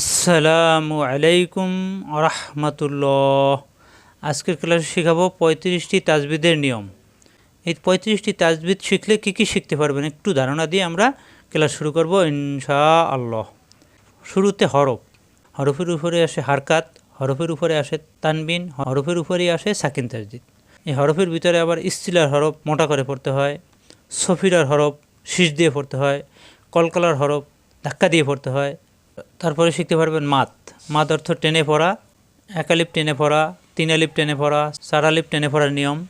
আসসালামু আলাইকুম রহমতুল্লাহ। আজকের ক্লাসে শেখাবো পঁয়ত্রিশটি তাজবিদের নিয়ম। এই পঁয়ত্রিশটি তাজবিদ শিখলে কী কী শিখতে পারবেন? একটু ধারণা দিয়ে আমরা ক্লাস শুরু করব ইনশা আল্লাহ শুরুতে হরফ। হরফের উপরে আসে হারকাত, হরফের উপরে আসে তানবিন, হরফের উপরেই আসে সাকিন তাজদিদ। এই হরফের ভিতরে আবার ইস্তিলার হরফ মোটা করে পড়তে হয়, সফিরার হরফ শীষ দিয়ে পড়তে হয়, কলকলার হরফ ধাক্কা দিয়ে পড়তে হয় তারপরে শিখতে পারবেন মাত। মাত অর্থ টেনে পড়া, একালিপ টেনে পড়া তিন আলিপ টেনে পড়া চার আলিপ টেনে পড়ার নিয়ম।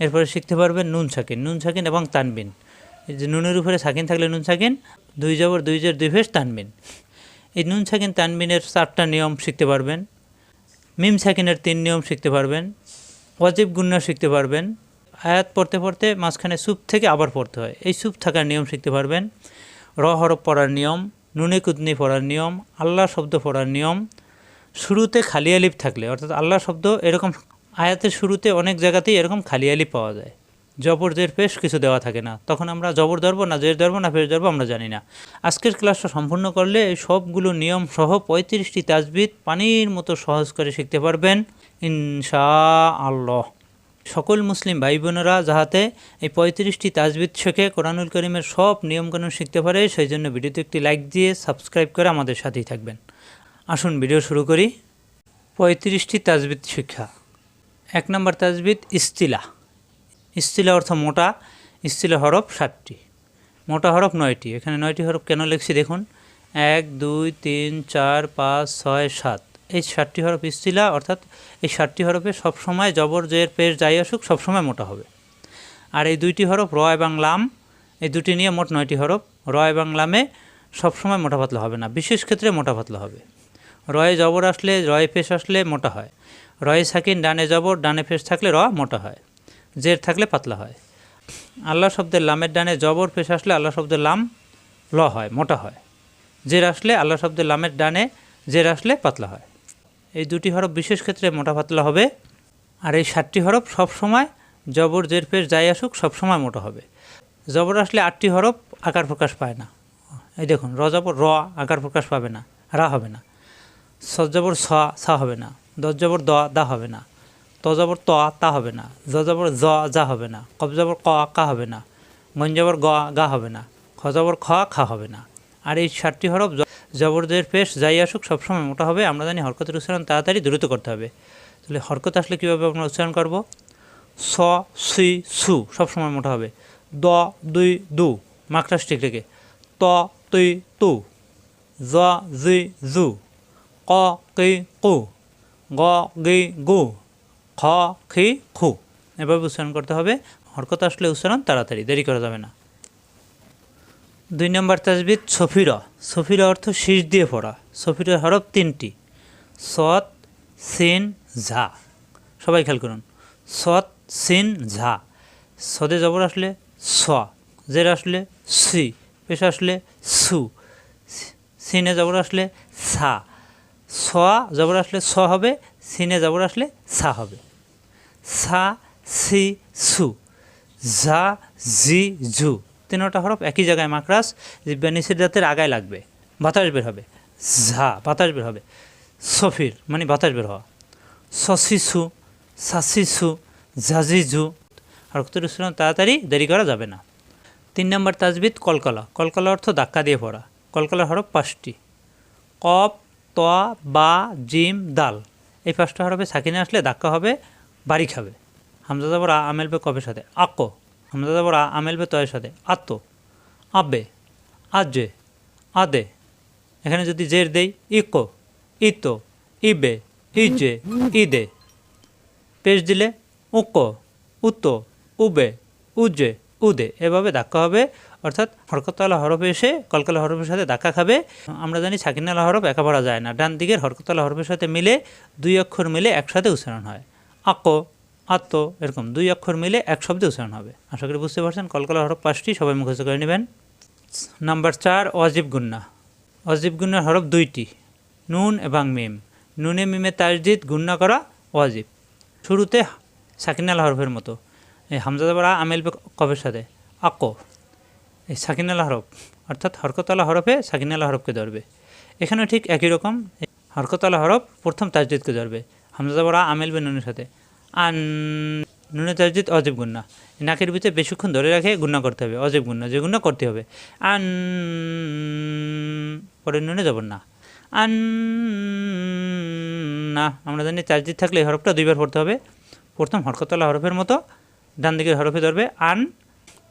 এরপরে শিখতে পারবেন নুন সাকিন। নুন সাকিন এবং তানবিন। এই যে নুনের উপরে সাকিন থাকলে নুন সাকিন, দুই জবর, দুই জের, দুই ভেস তানবিন। এই নুন সাকিন, তানবিনের চারটা নিয়ম শিখতে পারবেন। মিম সাকিনের তিন নিয়ম শিখতে পারবেন। ওয়াজিব গুন্না শিখতে পারবেন। আয়াত পড়তে পড়তে মাঝখানে সুপ থেকে আবার পড়তে হয়। এই সুপ থাকার নিয়ম শিখতে পারবেন। র হরফ পড়ার নিয়ম। নুনে কুদনি পড়ার নিয়ম আল্লাহ শব্দ পড়ার নিয়ম। শুরুতে খালি আলিফ থাকলে, অর্থাৎ আল্লাহ শব্দ এরকম, আয়াতের শুরুতে অনেক জায়গাতেই এরকম খালি আলিফ পাওয়া যায়। জবর জের পেশ কিছু দেওয়া থাকে না। তখন আমরা জবর ধরবো না, জের ধরবো না ফের ধরবো আমরা জানি না। আজকের ক্লাসটা সম্পূর্ণ করলে এই সবগুলো নিয়ম সহ পঁয়ত্রিশটি তাজবিদ পানির মতো সহজ করে শিখতে পারবেন। ইনশা আল্লাহ সকল মুসলিম ভাই বোনেরা যাহাতে এই পঁয়ত্রিশটি তাজবিদ শেখে কোরআনুল করিমের সব নিয়মকানুন শিখতে পারে সেই জন্য ভিডিওতে একটি লাইক দিয়ে সাবস্ক্রাইব করে আমাদের সাথেই থাকবেন। আসুন ভিডিও শুরু করি। পঁয়ত্রিশটি তাজবিদ শিক্ষা। এক নম্বর তাজবিদ ইস্তিলা। ইস্তিলা অর্থ মোটা, ইস্তিলা হরফ সাতটি। মোটা হরফ নয়টি। এখানে নয়টি হরফ কেন লিখছি দেখুন। এক, দুই, তিন, চার, পাঁচ, ছয়, সাত। এই ষাটটি হরফ ইস্তিলা, অর্থাৎ এই ষাটটি হরফে সবসময় জবর জয়ের পেশ যাই আসুক, সবসময় মোটা হবে। আর এই দুইটি হরফ র এবং লাম, এই দুটি নিয়ে মোট নয়টি হরফ। র এবং লামে সবসময় মোটা পাতলা হবে না, বিশেষ ক্ষেত্রে মোটা পাতলা হবে। রয়ে জবর আসলে, রয়ে পেশ আসলে মোটা হয়। রয়ে সাকিন, ডানে জবর, ডানে পেশ থাকলে র মোটা হয়। জের থাকলে পাতলা হয়। আল্লাহ শব্দের লামের ডানে জবর পেশ আসলে আল্লাহ শব্দের লাম, ল হয়, মোটা হয়। জের আসলে আল্লাহ শব্দের লামের ডানে জের আসলে পাতলা হয়। এই দুটি হরফ বিশেষ ক্ষেত্রে মোটা পাতলা হবে। আর এই সাতটি হরফ সব সময় জবর জের পেশ যাই আসুক, সব সময় মোটা হবে। জবর আসলে আটটি হরফ আকার প্রকাশ পায় না। এই দেখুন, র জবর র আকার প্রকাশ পাবে না, রা হবে না। সজ্জবর স, সা হবে না। দজ্জবর দ, দা হবে না। তজবর ত, তা হবে না। জজবর জ যা হবে না। কবজবর ক, কা হবে না। গঞ্জবর গ, গা হবে না। খজবর খ, খা হবে না। আর এই সাতটি হরফ জ- জবরদের পেশ যাই আসুক, সবসময় মোটা হবে। আমরা জানি হরকতের উচ্চারণ তাড়াতাড়ি দ্রুত করতে হবে। তাহলে হরকত আসলে কীভাবে আমরা উচ্চারণ করব? স, সি, সু সবসময় মোটা হবে। দ, দুই, দু মাকড়াস ঠিক রেখে। ত তুই তু। জ, জি, জু। ক কি কু। গ, গি, গু। খ, খি, খু। এভাবে উচ্চারণ করতে হবে। হরকত আসলে উচ্চারণ তাড়াতাড়ি, দেরি করা যাবে না। দুই নম্বর তাজবিদ, সফিরা। সফিরা অর্থ শীষ দিয়ে পড়া। সফিরার হরফ তিনটি। সৎ, সিন, ঝা। সবাই খেয়াল করুন। সৎ, সিন, ঝা। সদে জবর আসলে স, জের আসলে সি, পেশ আসলে সু। সিনে জবর আসলে সা। স জবর আসলে স হবে, সিনে জবর আসলে সা হবে। সা, সি, সু। ঝা, জি, জু। তিনোটা হরফ একই জায়গায় মাকড়াস জিব্বা নিচের দাঁতের আগায় লাগবে। বাতাস বের হবে। ঝা, বাতাস বের হবে। সফির মানে বাতাস বের হওয়া। সসিসু, সাসিসু ঝাজিঝু হরকতের উচ্চারণ তাড়াতাড়ি দেরি করা যাবে না। তিন নম্বর তাজবিদ, কলকলা। কলকলা অর্থ ধাক্কা দিয়ে পড়া। কলকলার হরফ পাঁচটি। কপ ত, বা, জিম, দাল। এই পাঁচটা হরফে সাকিনে আসলে ধাক্কা হবে বাড়ি খাবে হামজা যাবর আমেল কবের সাথে। আক্কো হামজা যাবর আ আমেল বে তয়ের সাথে। আত্ম, আব্বে আজে আদে। এখানে যদি জের দেই ইকো ইতো ইবে ইজে ইদে। পেশ দিলে উকো উত্তো উবে উজে উদে। এভাবে ধাক্কা হবে, অর্থাৎ হরকতলা হরফে এসে কলকলা হরফের সাথে ধাক্কা খাবে। আমরা জানি সাকিনালা হরফ একা পড়া যায় না। ডান দিকের হরকতলা হরফের সাথে মিলে দুই অক্ষর মিলে একসাথে উচ্চারণ হয়। আক্কো আত্ম এরকম দুই অক্ষর মিলে এক শব্দে উচ্চারণ হবে। আশা করি বুঝতে পারছেন, কলকলা হরফ পাঁচটি সবাই মুখস্থ করে নেবেন। নাম্বার চার, অজিব গুন্না। অজিব গুন্নার হরফ দুইটি, নুন এবং মিম। নুনে মিমে তাজদিদ, গুন্না করা ওয়াজিব শুরুতে সাকিনাল হরফের মতো। এই হামজাদাবার আমেল কবের সাথে। আকো, এই সাকিনাল হরফ, অর্থাৎ হরকতলা হরফে সাকিনাল হরফকে ধরবে। এখানেও ঠিক একই রকম হরকতলা হরফ প্রথম তাজদিদকে ধরবে। হামজা বড়া আমেল বে নুনের সাথে। আন নুনে তাজদিদ অজীব গুন্না। নাকের ভিতরে বেশিক্ষণ ধরে রাখে গুন্না করতে হবে, অজীব গুন্না, যে গুন্না করতে হবে। আন পরে নুনে যাবেন না। আন না, আমরা জানি তাজদিদ থাকলে এই হরফটা দুইবার পড়তে হবে। প্রথম হরকতলা হরফের মতো ডান দিকের হরফে ধরবে, আন,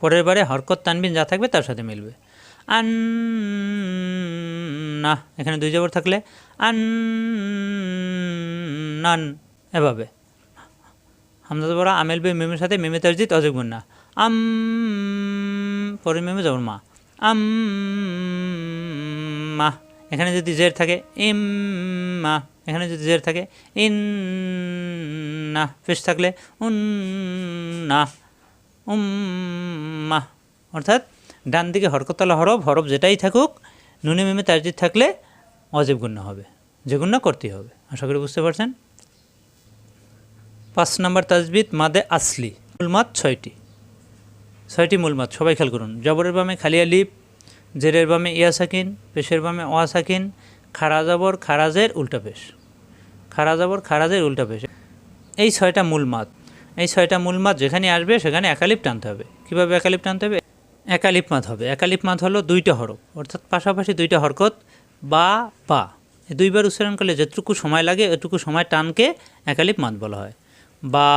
পরের বারে হরকত তানবিন যা থাকবে তার সাথে মিলবে। আন না, এখানে দুই জবর থাকলে আন, নান, এভাবে। হামজা বড় আমেল বে মেমের সাথে মেমে তারজিত অযোগ না আম পরে মেমে যাবর মা। আম মা। এখানে যদি জের থাকে, ইম মা। এখানে যদি জের থাকে, ইন না। ফেস থাকলে, উন না। উম্মা অর্থাৎ ডান দিকে হরকতলা হরফ হরফ যেটাই থাকুক, নুনে মেমে তাজদিদ থাকলে অজীব গুণ্য হবে। যে গুণ্য করতেই হবে। আশা করি বুঝতে পারছেন? পাঁচ নম্বর তাজবিদ মাদে আসলি মূলমাত ছয়টি। ছয়টি মূলমাত সবাই খেয়াল করুন। জবরের বামে খালিয়া লিপ জেরের বামে ইয়া সাকিন, পেশের বামে ওয়া সাকিন, খারা জবর, খারাজের উল্টা পেশ। খারা জবর, খারাজের উল্টা পেশ। এই ছয়টা মূলমাত এই ছয়টা মূলমাত যেখানে আসবে, সেখানে একালিপ টানতে হবে। কীভাবে একালিপ টানতে হবে? একালিপ মাত হবে। একালিপ মাত হলো দুইটা হরফ। অর্থাৎ পাশাপাশি দুইটা হরকত, বা বা এই দুইবার উচ্চারণ করলে যেটুকু সময় লাগে এটুকু সময় টানকে একালিপ মাত বলা হয়। বা,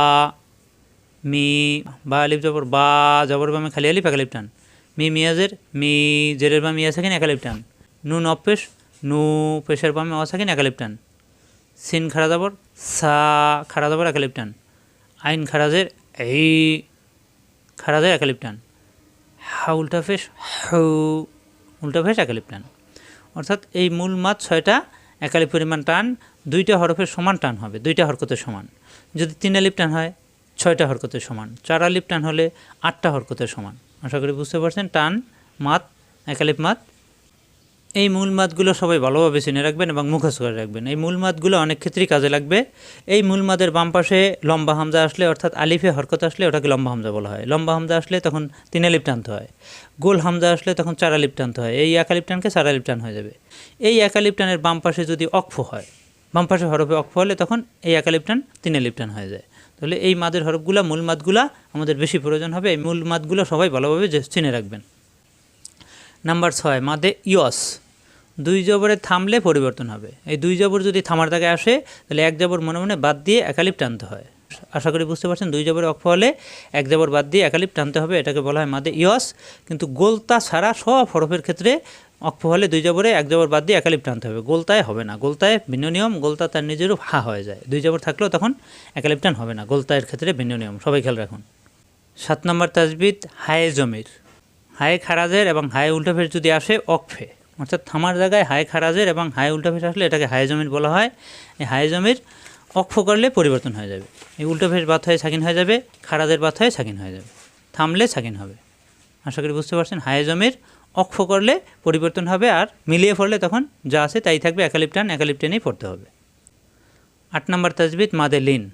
মি, বা আলিফ জবর, বা জবর বামে খালি আলিফ একালিপ টান। মি মিয়াজের, মি জেরের বা মিয়া থাকেন একালিপ টান। নুন অপেশ নু পেশের বামে অসাকিন একালিপ টান। সিন খাড়া জবর, সা খাড়া জবর একালিপ টান। আইন খারাজের এই খারাজের একালিপ টান। হা উল্টা ফেস হু, উল্টা ফেস একালিপ টান। অর্থাৎ এই মূল মাছ ছয়টা একালিপ পরিমাণ টান, দুইটা হরফের সমান টান হবে, দুইটা হরকতের সমান। যদি তিন আলিপ টান হয়, ছয়টা হরকতের সমান। চার আলিপ টান হলে আটটা হরকতের সমান। আশা করি বুঝতে পারছেন? টান, মাত একালিপ মাত এই মূল মাতগুলো সবাই ভালোভাবে চিনে রাখবেন এবং মুখস্থ করে রাখবেন। এই মূল মাতগুলো অনেক ক্ষেত্রেই কাজে লাগবে। এই মূল মাদের বাম পাশে লম্বা হামজা আসলে, অর্থাৎ আলিফে হরকত আসলে ওটাকে লম্বা হামজা বলা হয়। লম্বা হামজা আসলে তখন তিন আলিপ টানতে হয়। গোল হামজা আসলে তখন চার আলিপ টানতে হয়। এই এক আলিপ টানকে চার আলিপ টান হয়ে যাবে। এই এক আলিপ টানের বাম পাশে যদি অক্ষ হয়, বাম পাশে হরফে অক্ষ হলে তখন এই এক আলিপ টান তিন আলিপ টান হয়ে যায়। তাহলে এই মাদের হরফগুলা, মূল মাতগুলা আমাদের বেশি প্রয়োজন হবে। এই মূল মাতগুলো সবাই ভালোভাবে চিনে রাখবেন। নাম্বার ছয়, মাদে ইয়স। দুই জবরে থামলে পরিবর্তন হবে। এই দুই জবর যদি থামার জায়গায় আসে, তাহলে এক জবর মনে মনে বাদ দিয়ে একালিপ টানতে হয়। আশা করি বুঝতে পারছেন, দুই জবরে অক্ষ হলে এক জবর বাদ দিয়ে একালিপ টানতে হবে, এটাকে বলা হয় মাদে ইয়স। কিন্তু গোলতা ছাড়া সব হরফের ক্ষেত্রে অক্ষ হলে দুই জবরে এক জবর বাদ দিয়ে একালিপ টানতে হবে। গোলতায় হবে না। গোলতায় ভিন্ন নিয়ম, গোলতা তার নিজেরও হা হয়ে যায়। দুই জবর থাকলেও তখন একালিপ টান হবে না। গোলতায়ের ক্ষেত্রে ভিন্ন নিয়ম, সবাই খেয়াল রাখুন। সাত নম্বর তাজবিদ, হায়ে জমির। হায়ে খারাজের এবং হায়ে উল্টাফের যদি আসে, অকফে। অর্থাৎ থামার জায়গায় হায়ে খারাজের এবং হায়ে উল্টাফের আসলে এটাকে হায়ে জমির বলা হয়। এই হায়ে জমির অক্ষ করলে পরিবর্তন হয়ে যাবে। এই উল্টাফের বাত হয়ে সাকিন হয়ে যাবে, খারাজের বাত হয়ে সাকিন হয়ে যাবে। থামলে সাকিন হবে। আশা করি বুঝতে পারছেন? হায়ে জমির অক্ষ করলে পরিবর্তন হবে আর মিলিয়ে পড়লে তখন যা আছে তাই থাকবে। একালিপটান, একালিপটানেই পড়তে হবে। আট নম্বর তাজবিদ মাদে লিন।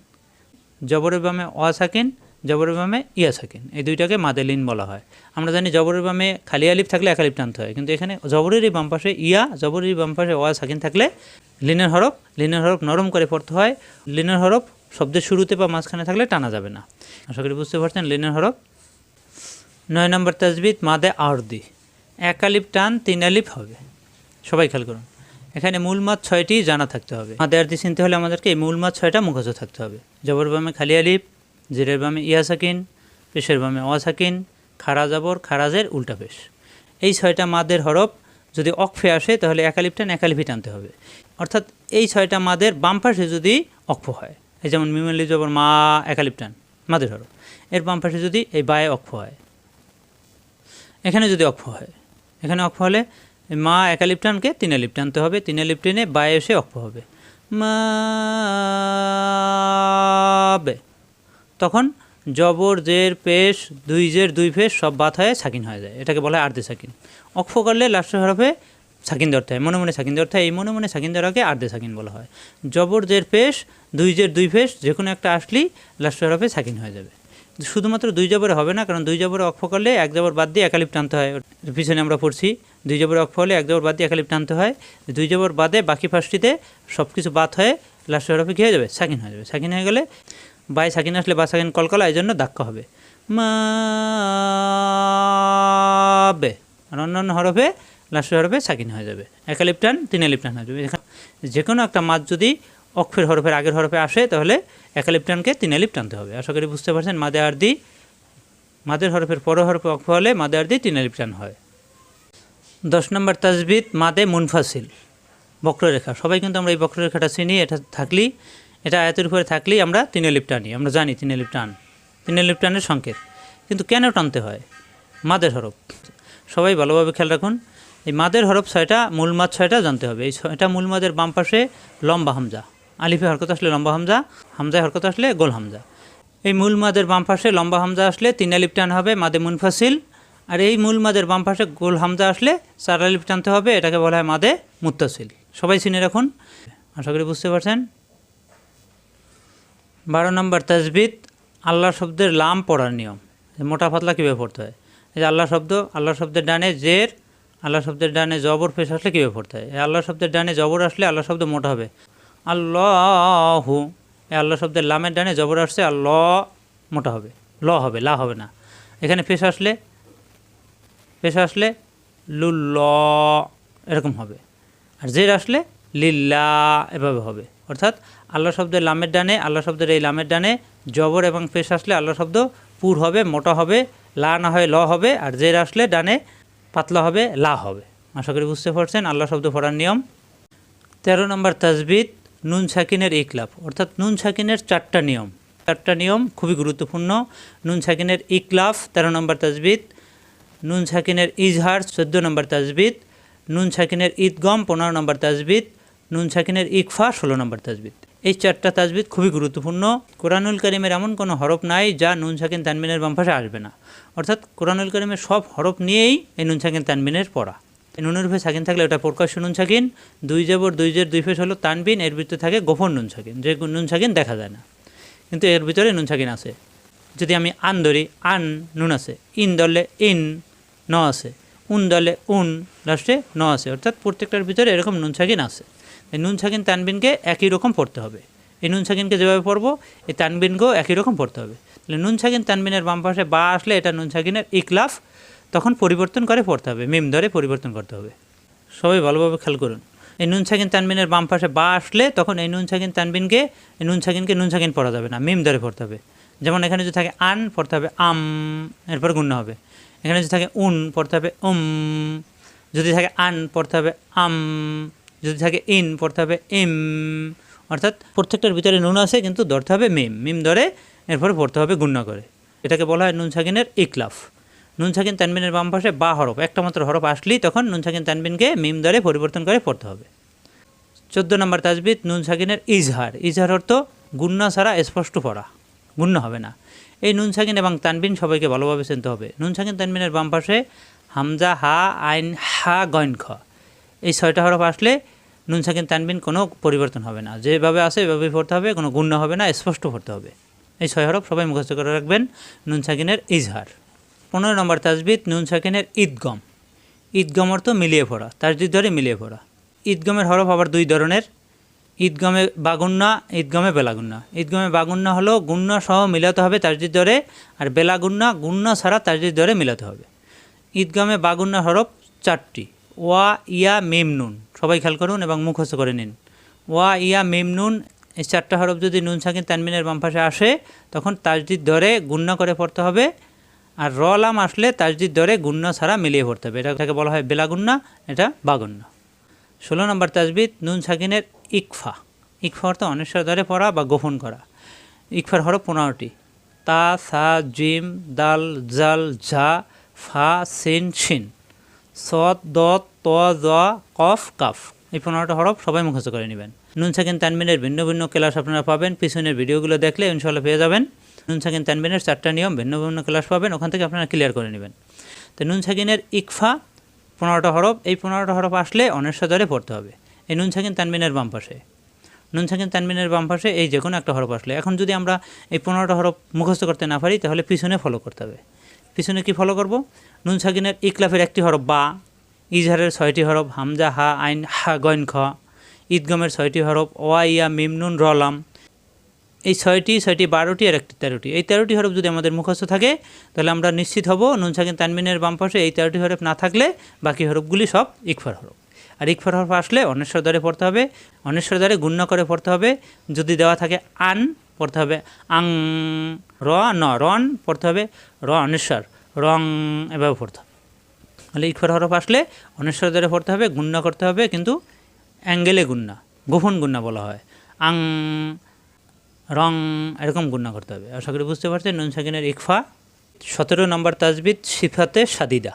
জবরের বামে অ সাকিন জবরের বামে ইয়া সাকিন, এই দুইটাকে মাদে লিন বলা হয়। আমরা জানি জবরের বামে খালি আলিফ থাকলে একালিপ টানতে হয়, কিন্তু এখানে জবরেরই বাম পাশে ইয়া, জবরেরই বাম পাশে অ সাকিন থাকলে লিনের হরফ লিনের হরফ নরম করে পড়তে হয়, লিনের হরফ শব্দের শুরুতে বা মাঝখানে থাকলে টানা যাবে না। আশা করি বুঝতে পারছেন, লিনের হরফ। নয় নম্বর তাজবিদ, মাদে আরদি। এক আলিফ টান, তিন আলিফ হবে। সবাই খেয়াল করুন। এখানে মূল মাছ ছয়টি জানা থাকতে হবে। মাদে আরদি চিনতে হলে আমাদেরকে এই মূল মাছ ছয়টা মুখস্থ থাকতে হবে। জবর বামে খালি আলিফ জেরের বামে ইয়া সাকিন, পেশের বামে অ সাকিন, খারা জবর, খারাজের উল্টা পেশ। এই ছয়টা মাদের হরফ যদি অক্ষে আসে, তাহলে একালিপ টান একালিফি টানতে হবে। অর্থাৎ এই ছয়টা মাদের বাম পাশে যদি অক্ষ হয়, এই যেমন মিমালি জবর মা একালিপ টান, মাদের হরফ। এর বাম পাশে যদি এই বায়ে অক্ষ হয়, এখানে যদি অক্ষ হয়, এখানে অক্ষ হলে মা একালিপ টানকে তিন আলিপ টানতে হবে, তিন আলিপ টেনে বায়ে এসে অক্ষ হবে। মাবে তখন জবর, জের, পেশ, দুই জের, দুই ফেস সব বাত হয়ে সাকিন হয়ে যায়। এটাকে বলা হয় আর্ধে সাকিন। অক্ষ করলে লাস্টের হরফে সাকিন ধরতে হয়, মনে মনে সাকিন ধরতে হয়, এই মনে মনে সাকিন ধরাকে আর্ধে সাকিন বলা হয়। জবর, জের, পেশ, দুই জের, দুই ফেস যে কোনো একটা আসলেই লাস্টের হরফে সাকিন হয়ে যাবে। শুধুমাত্র দুই জবরে হবে না, কারণ দুই জবরে অক্ষ করলে এক জবর বাদ দিয়ে একালিপ টানতে হয়। পিছনে আমরা পড়ছি, দুই জবরে অক্ষ হলে এক জবর বাদ দিয়ে একালিপ টানতে হয়। দুই জবর বাদে বাকি ফার্স্টটিতে সব কিছু বাদ হয়ে লাস্টের হরফে কী হয়ে যাবে? সাকিন হয়ে যাবে। সাকিন হয়ে গেলে বাই সাকিন আসলে বা সাকিন কলকলা এই জন্য ধাক্কা হবে। মাবে আর অন্যান্য হরফে লাস্টের হরফে সাকিন হয়ে যাবে। একা টান তিন আলিপ টান হয়ে যাবে। যে কোনো একটা মাছ যদি অক্ষের হরফের আগের হরফে আসে, তাহলে একা টানকে তিন আলিপ টানতে হবে। আশা করি বুঝতে পারছেন, মাদে আর দি, মাদের হরফের পর হরফে অক্ষ হলে মাদে আর দি তিন আলিপ টান হয়। দশ নম্বর তাজবিদ, মাদে মুনফাসিল। বক্ররেখা। সবাই কিন্তু আমরা এই বক্ররেখাটা চিনি, এটা থাকলেই এটা আয়াতের উপরে থাকলেই আমরা তিন আলিপ টানি আমরা জানি তিন আলিপ টান তিন আলিপ টানের সংকেত। কিন্তু কেন টানতে হয়? মাদের হরফ। সবাই ভালোভাবে খেয়াল রাখুন, এই মাদের হরফ ছয়টা, মূল মাদ ছয়টা জানতে হবে। এই ছয়টা মূল মাদের বাম পাশে লম্বা হামজা। আলিফে হরকত আসলে লম্বা হামজা, হামজায় হরকত আসলে গোল হামজা। এই মূল মাদের বাম পাশে লম্বা হামজা আসলে তিন আলিপ টান হবে, মাদে মুনফাসিল। আর এই মূল মাদের বাম পাশে গোল হামজা আসলে চার আলিপ টানতে হবে, এটাকে বলা হয় মাদে মুত্তাসিল। সবাই চিনে রাখুন। আশা করি বুঝতে পারছেন। বারো নম্বর তাজবিদ আল্লাহ শব্দের লাম পড়ার নিয়ম। মোটা পাতলা কীভাবে পড়তে হয়? এই যে আল্লাহ শব্দ আল্লাহ শব্দের ডানে জের আল্লাহ শব্দের ডানে জবর পেশ আসলে কীভাবে পড়তে হয়? এই আল্লাহ শব্দের ডানে জবর আসলে আল্লাহ শব্দ মোটা হবে। আল্লাহু, এই আল্লাহ শব্দের লামের ডানে জবর আসছে, আল্লাহ মোটা হবে। ল হবে, লা হবে না। এখানে পেশ আসলে পেশ আসলে লুল্ল, এরকম হবে। আর জের আসলে লিল্লা, এভাবে হবে। অর্থাৎ আল্লাহ শব্দের লামের ডানে আল্লাহ শব্দের এই লামের ডানে জবর এবং পেশ আসলে আল্লাহ শব্দ পুর হবে, মোটা হবে, লা না হয় ল হবে, আর জের আসলে ডানে পাতলা হবে, লা হবে। আশা করি বুঝতে পারছেন আল্লাহ শব্দ পড়ার নিয়ম। তেরো নম্বর তাজবিদ নুন সাকিনের ইকলাফ অর্থাৎ নুন সাকিনের চারটা নিয়ম। চারটা নিয়ম খুবই গুরুত্বপূর্ণ। নুন সাকিনের ইকলাফ তেরো নম্বর তাজবিদ নুন সাকিনের ইজহার, চোদ্দ নম্বর তাজবিদ নুন সাকিনের ঈদগম, পনেরো নম্বর তাজবিদ নুন সাকিনের ইকফা ষোলো নম্বর তাজবিদ এই চারটা তাজবিদ খুবই গুরুত্বপূর্ণ। কোরআনুল করিমের এমন কোনো হরফ নাই যা নুন সাকিন তানবিনের বাম পাশে আসবে না। অর্থাৎ কোরআনুল করিমের সব হরফ নিয়েই এই নুন সাকিন তানবিনের পড়া। নুনের উপরে সাকিন থাকলে ওটা প্রকাশ্য নুন সাকিন দুই জবর, দুই জের, দুই ফেস হলো তানবিন, এর ভিতরে থাকে গোপন নুন সাকিন যে নুন সাকিন দেখা যায় না। কিন্তু এর ভিতরে নুন সাকিন আছে। যদি আমি আন ধরি, আন, নুন আছে। ইন দলে ইন, ন আছে। উন দলে উন, লাস্টে ন আছে। অর্থাৎ প্রত্যেকটার ভিতরে এরকম নুন সাকিন আছে। এই নুন সাকিন তানবিনকে একই রকম পড়তে হবে। এই নুন সাকিনকে যেভাবে পড়ব, এই তানবিনকেও একই রকম পড়তে হবে। তাহলে নুন সাকিন তানবিনের বাম পাশে বা আসলে এটা নুন সাকিনের ইকলাফ তখন পরিবর্তন করে পড়তে হবে, মিম ধরে পরিবর্তন করতে হবে। সবাই ভালোভাবে খেয়াল করুন। এই নুন সাকিন তানবিনের বাম পাশে বা আসলে তখন এই নুন সাকিন তানবিনকে, এই নুন সাকিনকে নুন সাকিন পড়া যাবে না, মিম ধরে পড়তে হবে। যেমন এখানে যদি থাকে আন, পড়তে হবে আম, এরপর গুণ্য হবে। এখানে যদি থাকে উন, পড়তে হবে উম। যদি থাকে আন, পড়তে হবে আম। যদি থাকে ইন, পড়তে হবে ইম। অর্থাৎ প্রত্যেকটার ভিতরে নুন আছে, কিন্তু ধরতে হবে মিম। মিম ধরে, এরপরে পড়তে হবে গুণ্য করে। এটাকে বলা হয় নুন সাকিনের ইকলাফ। নুন সাকিন তানবিনের বাম পাশে বা হরফ, একটা মাত্র হরফ আসলেই তখন নুন সাকিন তানবিনকে মিম ধরে পরিবর্তন করে পড়তে হবে। চোদ্দ নম্বর তাজবিদ নুন সাকিনের ইজহার। ইজহার অর্থ গুণ্য ছাড়া স্পষ্ট পড়া। গুণ্য হবে না। এই নুন সাকিন এবং তানবিন সবাইকে ভালোভাবে চিনতে হবে। নুন সাকিন তানবিনের বাম পাশে হামজা, হা, আইন, হা গইন খ। এই ছয়টা হরফ আসলে নুন, সাকিন, তানবিন কোনো পরিবর্তন হবে না। যেভাবে আসে এভাবেই পড়তে হবে, কোনো গুণ্য হবে না, স্পষ্ট পড়তে হবে। এই ছয় হরফ সবাই মুখস্থ করে রাখবেন। নুন, সাকিনের ইজহার। পনেরো নম্বর তাজবিদ, নুন, সাকিনের ঈদগম। ঈদগম অর্থ মিলিয়ে পড়া তাজদিদ ধরে মিলিয়ে পড়া। ঈদগমের হরফ আবার দুই ধরনের। ঈদগমে বাগুন্না, ঈদগমে বেলাগুন্না। ঈদগমে বাগুন্না হলো গুন্না সহ মিলাতে হবে তাজদিদ ধরে, আর বেলাগুন্না, গুন্না ছাড়া তাজদিদ ধরে মিলাতে হবে। ঈদগমে বাগুন্না হরফ চারটি। ওয়া ইয়া মিম নুন সবাই খেয়াল করুন এবং মুখস্থ করে নিন। ওয়া ইয়া মিম নুন এই চারটা হরফ যদি নুন সাকিন তানমিনের বাম পাশে আসে, তখন তাজদিদ ধরে গুন্না করে পড়তে হবে। আর র লাম আসলে তাজদিদ ধরে গুন্না ছাড়া মিলিয়ে পড়তে হবে। এটাকে বলা হয় বেলাগুন্না, এটা বাগুন্না। ষোলো নম্বর তাজবিদ নুন সাকিনের ইকফা। ইকফা অর্থ অনেশ্বর ধরে পড়া বা গোপন করা। ইকফার হরফ পনেরোটি। তা, সা, জিম, দাল, জাল ঝা ফা, সিন, শিন। সদ দ ত, জ, কফ, কাফ। এই পনেরোটা হরফ সবাই মুখস্থ করে নেবেন। নুন, সাকিন, তানবিনের ভিন্ন ভিন্ন ক্লাস আপনারা পাবেন। পিছনের ভিডিওগুলো দেখলে ইনশাল্লাহ পেয়ে যাবেন। নুন, সাকিন, তানবিনের চারটা নিয়ম, ভিন্ন ভিন্ন ক্লাস পাবেন। ওখান থেকে আপনারা ক্লিয়ার করে নেবেন। তো নুন, সাকিনের ইকফা, পনেরোটা হরফ। এই পনেরোটা হরফ আসলে অনেশ্বর ধরে পড়তে হবে। এই নুন, সাকিন, তানবিনের বাম পাশে। নুন, সাকিন, তানবিনের বাম পাশে এই যে কোনো একটা হরফ আসলে। এখন যদি আমরা এই পনেরোটা হরফ মুখস্থ করতে না পারি, তাহলে পিছনে ফলো করতে হবে। পিছনে কি ফলো করব? নুন সাকিনের ইকলাফের একটি হরফ, বা। ইজহারের ছয়টি হরফ হামজা হা, আইন, হা গইন খ। ঈদগমের ছয়টি হরফ, ওয়া, ইয়া, মিম, নুন রলাম এই ছয়টি ছয়টি বারোটি আর একটি তেরোটি। এই তেরোটি হরফ যদি আমাদের মুখস্থ থাকে, তাহলে আমরা নিশ্চিত হব নুন সাকিন তানমিনের বাম পাশে এই তেরোটি হরফ না থাকলে বাকি হরফগুলি সব ইকফার হরফ। আর ইকফার হরফ আসলে অনেশ্বর দ্বারে পড়তে হবে অনেশ্বর দ্বারে গুণ্য করে পড়তে হবে। যদি দেওয়া থাকে আন পড়তে হবে। আং, র, ন রন পড়তে হবে। র অনেশ্বর রং এভাবে পড়তে হবে। তাহলে ইকফার হরফ আসলে অনেশ্বর দ্বারে পড়তে হবে, গুণ্য করতে হবে, কিন্তু অ্যাঙ্গেলে গুণ্যা, গোপন গুণ্যা বলা হয়। আং, রং এরকম গুণনা করতে হবে। আশা করি বুঝতে পারছেন, নুন সাকিনের ইকফা, সতেরো নম্বর তাজবিদ, সিফাতে সাদিদা।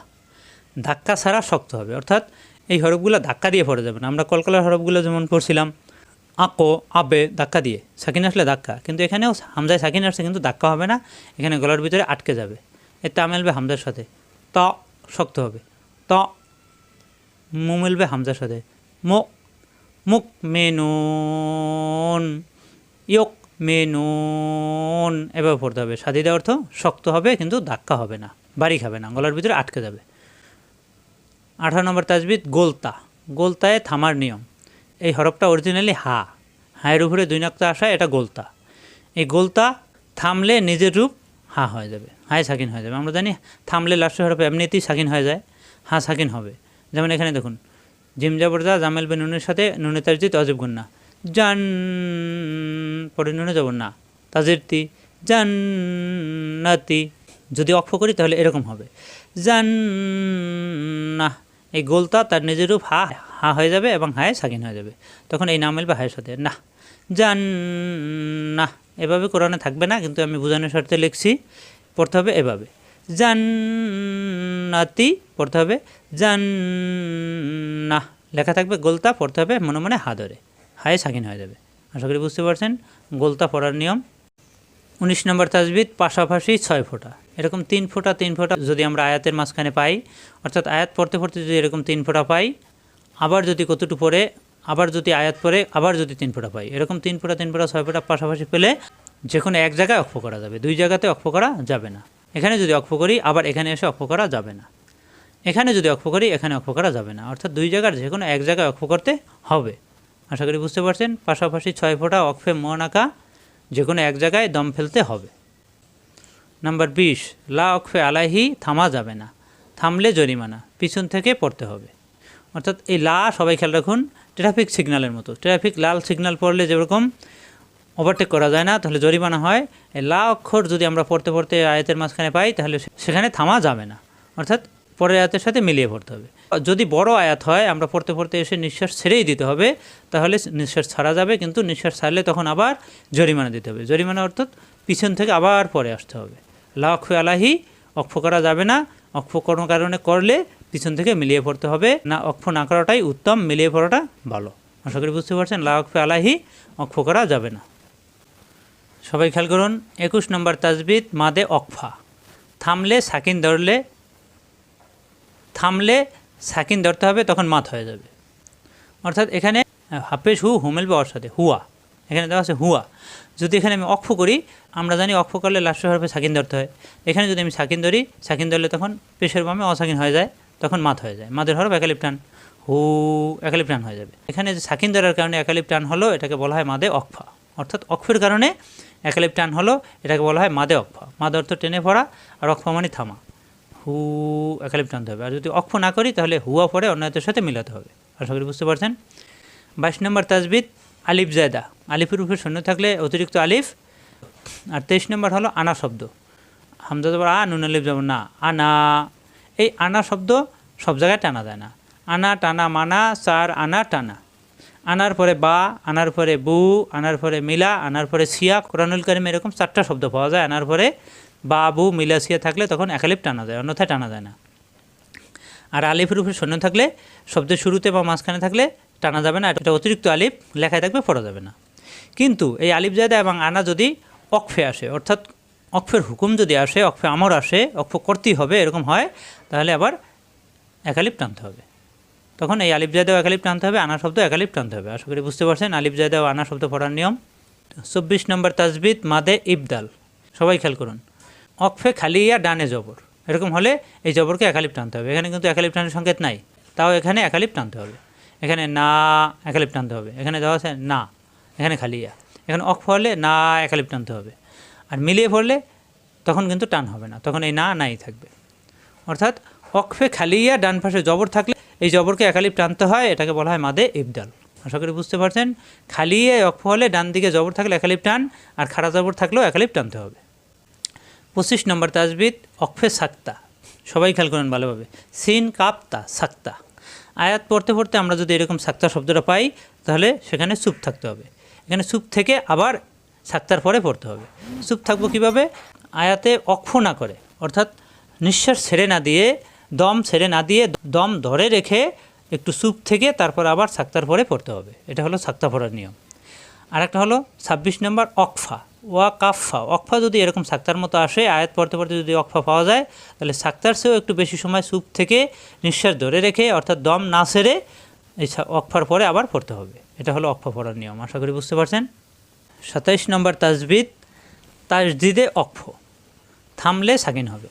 ধাক্কা ছাড়া শক্ত হবে। অর্থাৎ এই হরফগুলো ধাক্কা দিয়ে পড়ে যাবে না। আমরা কলকলার হরফগুলো যেমন পড়ছিলাম আঁকো, আবে, ধাক্কা দিয়ে। সাকিন আসলে ধাক্কা। কিন্তু এখানেও হামজায় সাকিন আসছে, কিন্তু ধাক্কা হবে না। এখানে গলার ভিতরে আটকে যাবে। এ তা মেলবে হামজার সাথে। ত শক্ত হবে। ত মু মেলবে হামজার সাথে। মো মুখ মেনুন। ইয়ক মেনুন। এভাবে পড়তে হবে। সাদিদা অর্থ শক্ত হবে, কিন্তু ধাক্কা হবে না। বাড়ি খাবে না। গলার ভিতরে আটকে যাবে। আঠারো নম্বর তাজবিদ গোলতা। গোলতায় থামার নিয়ম। এই হরফটা অরিজিনালি হা। হায়ের উপরে দুই নক্তা আসা, এটা গোলতা। এই গোলতা থামলে নিজের রূপ হা হয়ে যাবে, হায় সাকিন হয়ে যাবে। আমরা জানি থামলে লাস্ট হরফে এমনিতেই সাকিন হয়ে যায়, হা সাকিন হবে। যেমন এখানে দেখুন, জিম জাবরদা, জামেল বে নুনের সাথে নুনে তাজদিদ অজীব গুন্না। জান, পরে নুনে যাব না তাজেরতি জান্নাতি যদি অক্ষ করি তাহলে এরকম হবে। জান্নাহ এই গোলতা তার নিজের রূপ হা। হা হয়ে যাবে এবং হায় সাকিন হয়ে যাবে। তখন এই নাম মিলবে হায়ের সাথে। না জান, না, এভাবে কোরআনে থাকবে না, কিন্তু আমি বোঝানোর স্বার্থে লিখছি, পড়তে হবে এভাবে। জান্নাতি পড়তে হবে জান্নাহ লেখা থাকবে গোলতা পড়তে হবে মনে মনে হা ধরে। হায় সাকিন হয়ে যাবে। আশা করি বুঝতে পারছেন, গোলতা পড়ার নিয়ম। উনিশ নম্বর তাজবিদ, পাশাপাশি ছয় ফোঁটা। এরকম তিন ফোঁটা তিন ফোঁটা যদি আমরা আয়াতের মাঝখানে পাই, অর্থাৎ আয়াত পড়তে পড়তে যদি এরকম তিন ফোঁটা পাই আবার যদি কতটুকু পরে আবার যদি আয়াত পরে আবার যদি তিন ফোঁটা পাই। এরকম তিন ফোঁটা তিন ফোঁটা, ছয় ফোঁটা পাশাপাশি পেলে যে কোনো এক জায়গায় অক্ষ করা যাবে। দুই জায়গাতে অক্ষ করা যাবে না। এখানে যদি অক্ষ করি, আবার এখানে এসে অক্ষ করা যাবে না। এখানে যদি অক্ষ করি, এখানে অক্ষ করা যাবে না। অর্থাৎ দুই জায়গার যে কোনো এক জায়গায় অক্ষ করতে হবে। আশা করি বুঝতে পারছেন? পাশাপাশি ছয় ফোঁটা অক্ষে মন আঁকা যে কোনো এক জায়গায় দম ফেলতে হবে। নাম্বার বিশ, লা অক্ষে আলাহি থামা যাবে না। থামলে জরিমানা। পিছন থেকে পড়তে হবে। অর্থাৎ এই লা সবাই খেয়াল রাখুন ট্রাফিক সিগন্যালের মতো। ট্রাফিক লাল সিগন্যাল পড়লে যেরকম ওভারটেক করা যায় না, তাহলে জরিমানা হয়। এই লা অক্ষর যদি আমরা পড়তে পড়তে আয়াতের মাঝখানে পাই, তাহলে সেখানে থামা যাবে না। অর্থাৎ পরের আয়াতের সাথে মিলিয়ে পড়তে হবে। যদি বড় আয়াত হয়, আমরা পড়তে পড়তে এসে নিঃশ্বাস ছেড়েই দিতে হবে, তাহলে নিঃশ্বাস ছাড়া যাবে, কিন্তু নিঃশ্বাস ছাড়লে তখন আবার জরিমানা দিতে হবে। জরিমানা অর্থাৎ পিছন থেকে আবার পরে আসতে হবে। লা অক্ষ আলাহি, অক্ষ করা যাবে না। অক্ষ কোনো কারণে করলে পিছন থেকে মিলিয়ে পড়তে হবে। না, অক্ষ না করাটাই উত্তম, মিলিয়ে পড়াটা ভালো। আশা করি বুঝতে পারছেন, লা অক্ষ আলাহি, অক্ষ করা যাবে না। সবাই খেয়াল করুন, একুশ নম্বর তাজবিদ, মাদে অকফা। থামলে সাকিন ধরলে, থামলে সাকিন ধরতে হবে, তখন মাত হয়ে যাবে। অর্থাৎ এখানে হাফেজ হু, হুমেল বা সাথে হুয়া। এখানে দেওয়া আছে হুয়া। যদি এখানে আমি অক্ষ করি, আমরা জানি অক্ষ করলে লাস্ট হরফে সাকিন ধরতে হয়। এখানে যদি আমি সাকিন ধরি, সাকিন ধরলে তখন পেশের বামে অসাকিন হয়ে যায়। তখন মাত হয়ে যায়। মাদের হরফ একালিপ টান হু একালিপ টান হয়ে যাবে। এখানে যে সাকিন ধরার কারণে একালিপ টান হলো, এটাকে বলা হয় মাদে অক্ষা অর্থাৎ অক্ষের কারণে একালিপ টান হলো, এটাকে বলা হয় মাদে অক্ষা মাদ অর্থ টেনে পড়া আর অক্ষ মানে থামা। হু একালিপ টানতে হবে। আর যদি অক্ষ না করি, তাহলে হুয়া পরে অন্যদের সাথে মিলাতে হবে। আশা করি বুঝতে পারছেন? বাইশ নম্বর তাজবিদ, আলিফ জায়দা। আলিফের উপরে শূন্য থাকলে অতিরিক্ত আলিফ। আর তেইশ নম্বর হলো আনা শব্দ। যাবার আ, নুন আলিফ যাব না। আনা। এই আনা শব্দ সব জায়গায় টানা যায় না। আনা, টানা মানা, চার, আনা, টানা। আনার পরে বা, আনার পরে বু, আনার পরে মিলা, আনার পরে সিয়া, কোরআনুল করিম এরকম চারটা শব্দ পাওয়া যায়। আনার পরে বা, বু, মিলা, সিয়া থাকলে তখন একালিপ টানা যায়, অন্যথায় টানা যায় না। আর আলিফের উপরে শূন্য থাকলে, শব্দের শুরুতে বা মাঝখানে থাকলে টানা যাবে না, এটা অতিরিক্ত আলিফ লেখায় থাকবে, পড়া যাবে না। কিন্তু এই আলিফ জায়দা এবং আনা যদি অক্ষে আসে, অর্থাৎ অক্ষের হুকুম যদি আসে, অক্ষে আমর আসে, অক্ষ করতেই হবে, এরকম হয়, তাহলে আবার একালিপ টানতে হবে। তখন এই আলিফ জায়দাও একালিপ টানতে হবে, আনা শব্দ একালিপ টানতে হবে। আশা করি বুঝতে পারছেন, আলিফ জায়দাও আনা শব্দ পড়ার নিয়ম। চব্বিশ নম্বর তাজবিদ, মাদে ইবদাল। সবাই খেয়াল করুন। অকফে খালিয়া ডানে জবর। এরকম হলে এই জবরকে একালিপ টানতে হবে। এখানে কিন্তু একালিপ টানের সংকেত নাই। তাও এখানে একালিপ টানতে হবে। এখানে না, একালিপ টানতে হবে। এখানে দেওয়া আছে না, এখানে খালিয়া এখানে অক্ফ হলে না, একালিপ টানতে হবে। আর মিলিয়ে পড়লে তখন কিন্তু টান হবে না, তখন এই না, নাই থাকবে। অর্থাৎ অক্ষে খালিয়া ডান পাশে জবর থাকলে এই জবরকে একালিপ টানতে হয়, এটাকে বলা হয় মাদে ইবদাল। আশা করি বুঝতে পারছেন? খালিয়ে অক্ষ হলে ডান দিকে জবর থাকলে একালিপ টান, আর খাড়া জবর থাকলেও একালিপ টানতে হবে। পঁচিশ নম্বর তাজবিদ অক্ষে সাক্তা সবাই খেয়াল করেন ভালোভাবে। সিন কাপ্তা সাক্তা আয়াত পড়তে পড়তে আমরা যদি এরকম সাক্তা শব্দটা পাই, তাহলে সেখানে চুপ থাকতে হবে। এখানে চুপ থেকে আবার সাক্তার পরে পড়তে হবে। চুপ থাকব কীভাবে? আয়াতে অক্ষ না করে, অর্থাৎ নিঃশ্বাস ছেড়ে না দিয়ে, দম ছেড়ে না দিয়ে, দম ধরে রেখে একটু চুপ থেকে তারপর আবার সাক্তার পরে পড়তে হবে। এটা হলো সাক্তা পড়ার নিয়ম। আর একটা হলো ছাব্বিশ নম্বর অকফা, ওয়া কাফা অকফা যদি এরকম সাক্তার মতো আসে, আয়াত পড়তে পড়তে যদি অকফা পাওয়া যায়, তাহলে সাক্তার চেয়েও একটু বেশি সময় চুপ থেকে নিঃশ্বাস ধরে রেখে, অর্থাৎ দম না সেরে এই অকফার পরে আবার পড়তে হবে। এটা হলো অকফা পড়ার নিয়ম। আশা করি বুঝতে পারছেন? সাতাইশ নম্বর তাজবিদ তাজদিদে অক্ষ থামলে সাকিন হবে।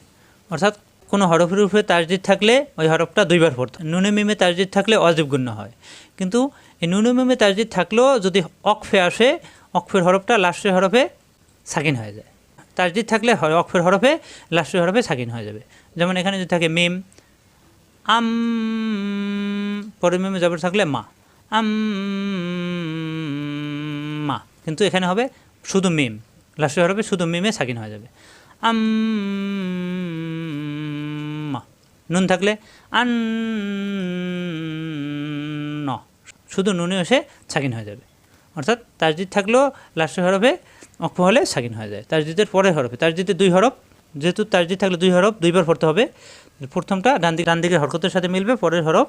অর্থাৎ কোনো হরফের উপরে তাজদিদ থাকলে ওই হরফটা দুইবার পড়তে। নুনে মিমে তাজদিদ থাকলে অজীব গুণ্য হয়। কিন্তু এই নুনে মিমে তাজদিদ থাকলেও যদি অকফে আসে, অকফের হরফটা লাস্টের হরফে সাকিন হয়ে যায়। তাজদিদ থাকলে অকফের হরফে, লাস্টের হরফে সাকিন হয়ে যাবে। যেমন এখানে যদি থাকে মিম, আম, পরের মিমে জবর থাকলে মা, আম কিন্তু এখানে হবে শুধু মিম। লাস্টের হরফে শুধু মিমে সাকিন হয়ে যাবে। আম নুন থাকলে আন ন শুধু নুনে এসে সাকিন হয়ে যাবে। অর্থাৎ তাজদিদ থাকলেও লাস্টের হরফে অক্ষ হলে সাকিন হয়ে যায়। তাজদিদের পরের হরফে তাজদিদের দুই হরফ। যেহেতু তাজদিদ থাকলে দুই হরফ, দুইবার পড়তে হবে। প্রথমটা ডান দিকে ডান দিকের হরকতের সাথে মিলবে, পরের হরফ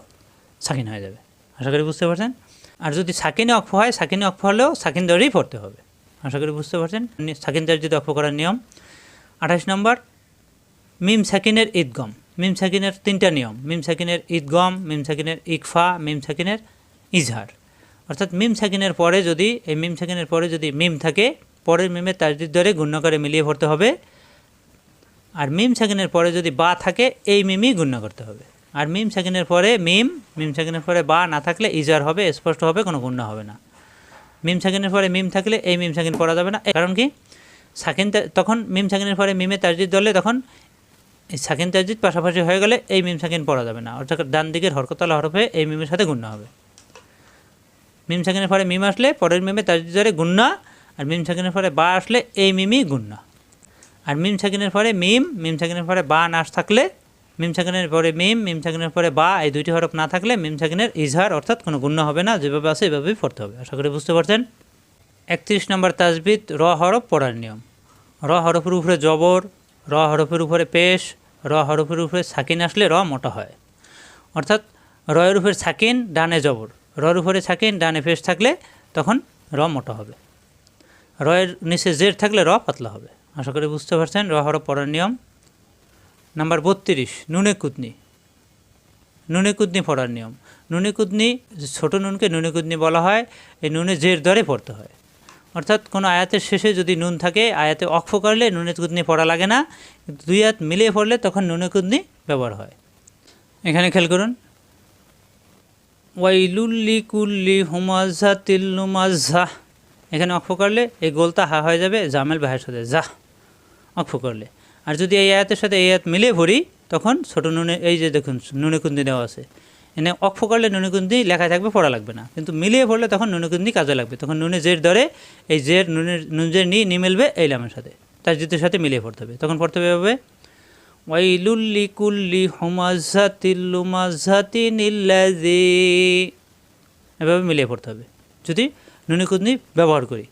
সাকিন হয়ে যাবে। আশা করি বুঝতে পারছেন? আর যদি সাকিনে অক্ষ হয়, সাকিনে অক্ষ হলেও সাকিন ধরেই পড়তে হবে। আশা করি বুঝতে পারছেন? সাকিন তাজদিদ অক্ষ করার নিয়ম। আঠাশ নম্বর, মিম সাকিনের ঈদগম মিম সাকিনের তিনটা নিয়ম। মিম সাকিনের ঈদগম মিম সাকিনের ইকফা, মিম সাকিনের ইজহার। অর্থাৎ মিম সাকিনের পরে যদি, এই মিম সাকিনের পরে যদি মিম থাকে, পরের মিমে তাজদিদ দরে করে মিলিয়ে পড়তে হবে। আর মিম সাকিনের পরে যদি বা থাকে, এই মিমই গুণ্য করতে হবে। আর মিম সাকিনের পরে মিম মিম সাকিনের পরে বা না থাকলে ইজার হবে, স্পষ্ট হবে, কোনো গুণ্য হবে না। মিম সাকিনের পরে মিম থাকলে এই মিম সাকিন পড়া যাবে না। কারণ কি? সাকিন তখন মিম সাকিনের পরে মিমে তাজদিদ ধরলে তখন এই সাকিন পাশাপাশি হয়ে গেলে এই মিম সাকিন পড়া যাবে না। অর্থাৎ ডান দিকের হরকতলা হরফে এই মিমের সাথে গুণ্য হবে। মিম সাকিনের পরে মিম আসলে, পরের মিমে তাজদিদ ধরে গুণ্না আর মিম সাকিনের পরে বা আসলে এই মিমই গুণ্না আর মিম সাকিনের পরে মিম মিম সাকিনের পরে বা না থাকলে মিম সাকিনের পরে মিম মিম সাকিনের পরে বা, এই দুইটি হরফ না থাকলে মিম সাকিনের ইজহার অর্থাৎ কোনো গুণ্য হবে না, যেভাবে আছে এভাবেই পড়তে হবে। আশা করি বুঝতে পারছেন? একত্রিশ নম্বর তাজবিদ, র হরফ পড়ার নিয়ম। র হরফের উপরে জবর, র হরফের উপরে পেশ, র হরফের উপরে সাকিন আসলে র মোটা হয়। অর্থাৎ রয়ের উপরে সাকিন, ডানে জবর। রর উপরে সাকিন, ডানে পেশ থাকলে তখন র মোটা হবে। রয়ের নিচে জের থাকলে র পাতলা হবে। আশা করি বুঝতে পারছেন? র হরফ পড়ার নিয়ম। নাম্বার বত্রিশ, নুনে কুদনি নুনে কুদনি পড়ার নিয়ম। নুনে কুদনি ছোট নুনকে নুনে কুদনি বলা হয়, এই নুনে জের দরে পড়তে হয়। অর্থাৎ কোনো আয়াতের শেষে যদি নুন থাকে, আয়াতে অক্ষ করলে নুনে কুদনি পড়া লাগে না দুই হাত মিলিয়ে পড়লে তখন নুনে কুদনি ব্যবহার হয়। এখানে খেয়াল করুন। ওয়াইলুল্লি কুল্লি হুমাজা তিল্লুমাজা এখানে অক্ষ করলে এই গোলতা হা হয়ে যাবে, জামেল বাহের সাথে যা। অক্ষ করলে। আর যদি এই আয়াতের সাথে এই আয়াত মিলিয়ে ভরি তখন ছোট নুনে, এই যে দেখুন নুনে কুন্দি দেওয়া আছে। এনে অক্ষ করলে নুনে কুন্দি লেখা থাকবে, পড়া লাগবে না। কিন্তু মিলিয়ে পড়লে তখন নুনে কুন্দি কাজে লাগবে। তখন নুনে জের ধরে, এই জের, নুনের, নুন জের নি মিলবে এই লামের সাথে। তার জিতের সাথে মিলিয়ে পড়তে হবে। তখন পড়তে হবে এভাবে ওয়াইলুল্লি কুল্লি হুমাজাতিল্লুমাজাতি নিল্লাজি এভাবে মিলিয়ে পড়তে হবে। যদি নুনিকুন্দি ব্যবহার করি।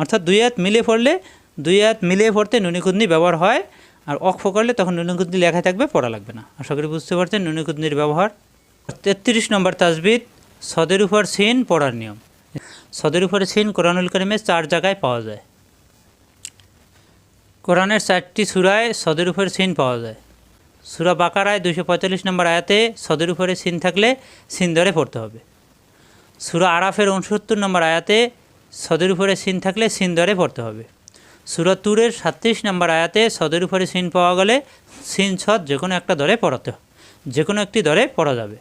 অর্থাৎ দুই হাত মিলিয়ে পড়লে দুই হাত মিলিয়ে পড়তে নুনিকুন্দি ব্যবহার হয়, আর অক্ষ করলে তখন নুনিকুন্দি লেখা থাকবে, পড়া লাগবে না। আশা করি বুঝতে পারছেন নুনিকুন্দির ব্যবহার। তেত্রিশ নম্বর তাজবিদ সদের উপর সিন পড়ার নিয়ম। সদের উপরে সিন কোরআনুল করিমে চার জায়গায় পাওয়া যায়। কোরআনের চারটি সুরায় সদের উপর সিন পাওয়া যায়। সুরা বাকারায় দুশো পঁয়তাল্লিশ নম্বর আয়াতে সদের উপরে সিন থাকলে সিন ধরে পড়তে হবে। সুরা আরাফের উনসত্তর নম্বর আয়াতে সদের উপরে সিন থাকলে সিন ধরে পড়তে হবে। সুরা তুরের সাতত্রিশ নম্বর আয়াতে সদের উপরে সিন পাওয়া গেলে সিন ছদ যে কোনো একটা দরে পড়াতে যে কোনো একটি দরে পড়া যাবে।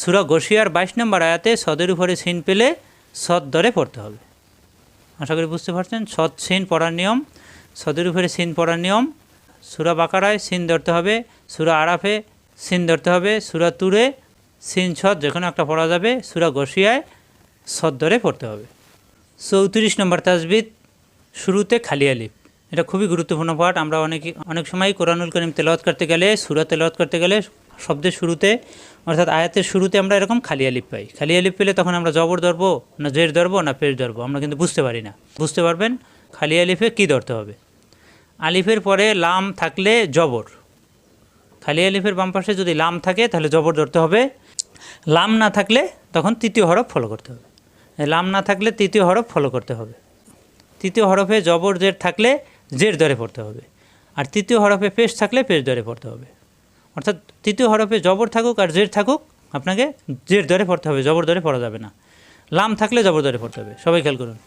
সুরা গসিয়ার বাইশ নম্বর আয়াতে সদের উপরে সিন পেলে সদ দরে পড়তে হবে। আশা করি বুঝতে পারছেন? সৎ সিন পড়ার নিয়ম, সদের উপরে সিন পড়ার নিয়ম, সুরা বাকারায় সিন ধরতে হবে, সুরা আরাফে সিন ধরতে হবে, সুরা তুরে সিন ছদ যে কোনো একটা পড়া যাবে, সুরা গসিয়ায় সদ দরে পড়তে হবে। চৌত্রিশ নম্বর তাজবিদ শুরুতে খালি আলিফ। এটা খুবই গুরুত্বপূর্ণ পাঠ। আমরা অনেক অনেক সময় কোরআনুল করিম তেলাওয়াত করতে গেলে, সুরা তেলাওয়াত করতে গেলে শব্দের শুরুতে, অর্থাৎ আয়াতের শুরুতে আমরা এরকম খালি আলিফ পাই। খালি আলিফ পেলে তখন আমরা জবর ধরবো, না জের ধরবো, না পেশ ধরবো। আমরা কিন্তু বুঝতে পারি না। বুঝতে পারবেন? খালি আলিফে কী ধরতে হবে? আলিফের পরে লাম থাকলে জবর। খালি আলিফের বাম পাশে যদি লাম থাকে, তাহলে জবর ধরতে হবে। লাম না থাকলে তখন তৃতীয় হরফ ফলো করতে হবে। লাম না থাকলে তৃতীয় হরফ ফলো করতে হবে। তৃতীয় হরফে জবর জের থাকলে জের দরে পড়তে হবে। আর তৃতীয় হরফে পেশ থাকলে পেশ দরে পড়তে হবে। অর্থাৎ তৃতীয় হরফে জবর থাকুক আর জের থাকুক, আপনাকে জের দরে পড়তে হবে, জবর দরে পড়া যাবে না। লাম থাকলে জবর দরে পড়তে হবে, সবাই খেয়াল করুন।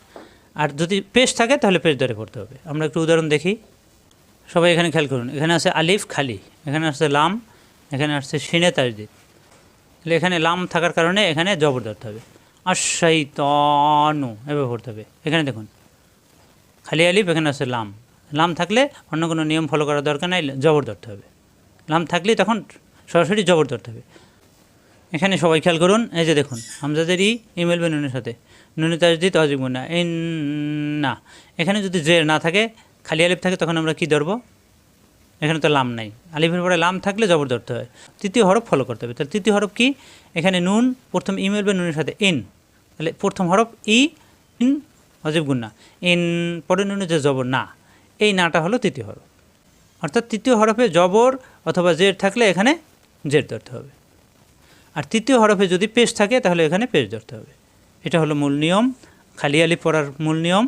আর যদি পেশ থাকে তাহলে পেশ দরে পড়তে হবে। আমরা একটু উদাহরণ দেখি। সবাই এখানে খেয়াল করুন, এখানে আছে আলিফ খালি, এখানে আসছে লাম, এখানে আসছে সিনে তাজদিদ। তাহলে এখানে লাম থাকার কারণে এখানে জবর ধরতে হবে। আশাই তনু এভাবে পড়তে হবে। এখানে দেখুন খালি আলিফ, এখানে আছে লাম। লাম থাকলে অন্য কোনো নিয়ম ফলো করার দরকার নাই, জবর ধরতে হবে। লাম থাকলেই তখন সরাসরি জবর ধরতে হবে। এখানে সবাই খেয়াল করুন, এই যে দেখুন হামজাদের ই ইমেল বে নুনের সাথে। নুনে তাজদিদ অজিব না ইন না এখানে যদি জের না থাকে, খালি আলিফ থাকে, তখন আমরা কি ধরবো? এখানে তো লাম নাই। আলিফের পরে লাম থাকলে জবর ধরতে হয়। তৃতীয় হরফ ফলো করতে হবে। তাহলে তৃতীয় হরফ কি? এখানে নুন, প্রথম ইমেল বা নুনের সাথে ইন। তাহলে প্রথম হরফ ই, ইন অজীব গুন্না ইন পরে নুনের যে জবর, না। এই নাটা হলো তৃতীয় হরফ। অর্থাৎ তৃতীয় হরফে জবর অথবা জের থাকলে এখানে জের ধরতে হবে। আর তৃতীয় হরফে যদি পেশ থাকে, তাহলে এখানে পেশ ধরতে হবে। এটা হলো মূল নিয়ম। খালি আলিফ পড়ার মূল নিয়ম।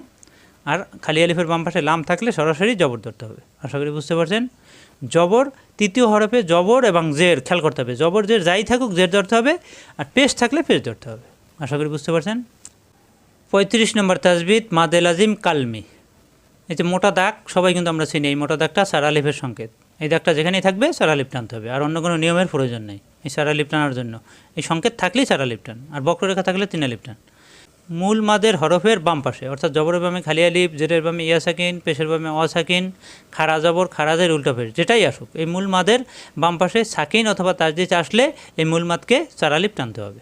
আর খালি আলিফের বাম পাশে লাম থাকলে সরাসরি জবর ধরতে হবে। আশা করি বুঝতে পারছেন? জবর, তৃতীয় হরফে জবর এবং জের, খেয়াল করতে হবে। জবর, জের যাই থাকুক, জের ধরতে হবে। আর পেশ থাকলে পেশ ধরতে হবে। আশা করি বুঝতে পারছেন? পঁয়ত্রিশ নম্বর তাজবিদ মাদেল আজিম কালমি। এই যে মোটা দাগ, সবাই কিন্তু আমরা চিনি এই মোটা দাগটা সার আলিফের সংকেত। এই দাগটা যেখানেই থাকবে সার আলিফ টানতে হবে। আর অন্য কোনো নিয়মের প্রয়োজন নেই এই সার আলিফ টানার জন্য। এই সংকেত থাকলেই সার আলিফ টান, আর বক্ররেখা থাকলে তিন আলিফ টান। মূল মাদের হরফের বাম পাশে, অর্থাৎ জবরের বামে খালি আলিফ, জেরের বামে ইয়া সাকিন, পেশের বামে অসাকিন খারা জবর খারাজের উল্টো পেশ যেটাই আসুক, এই মূল মাদের বাম পাশে সাকিন অথবা তাজদিদ আসলে এই মূল মাদকে চার আলিফ টানতে হবে।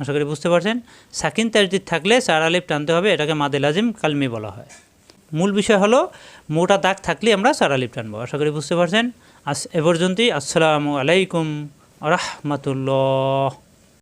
আশা করি বুঝতে পারছেন? সাকিন তাজদিদ থাকলে চার আলিফ টানতে হবে, এটাকে মাদে লাজিম কালমি বলা হয়। মূল বিষয় হলো, মোটা দাগ থাকলে আমরা চার আলিফ টানবো, আশা করি বুঝতে পারছেন? আস এ পর্যন্তই, আসসালামু আলাইকুম রহমতুল্লাহ।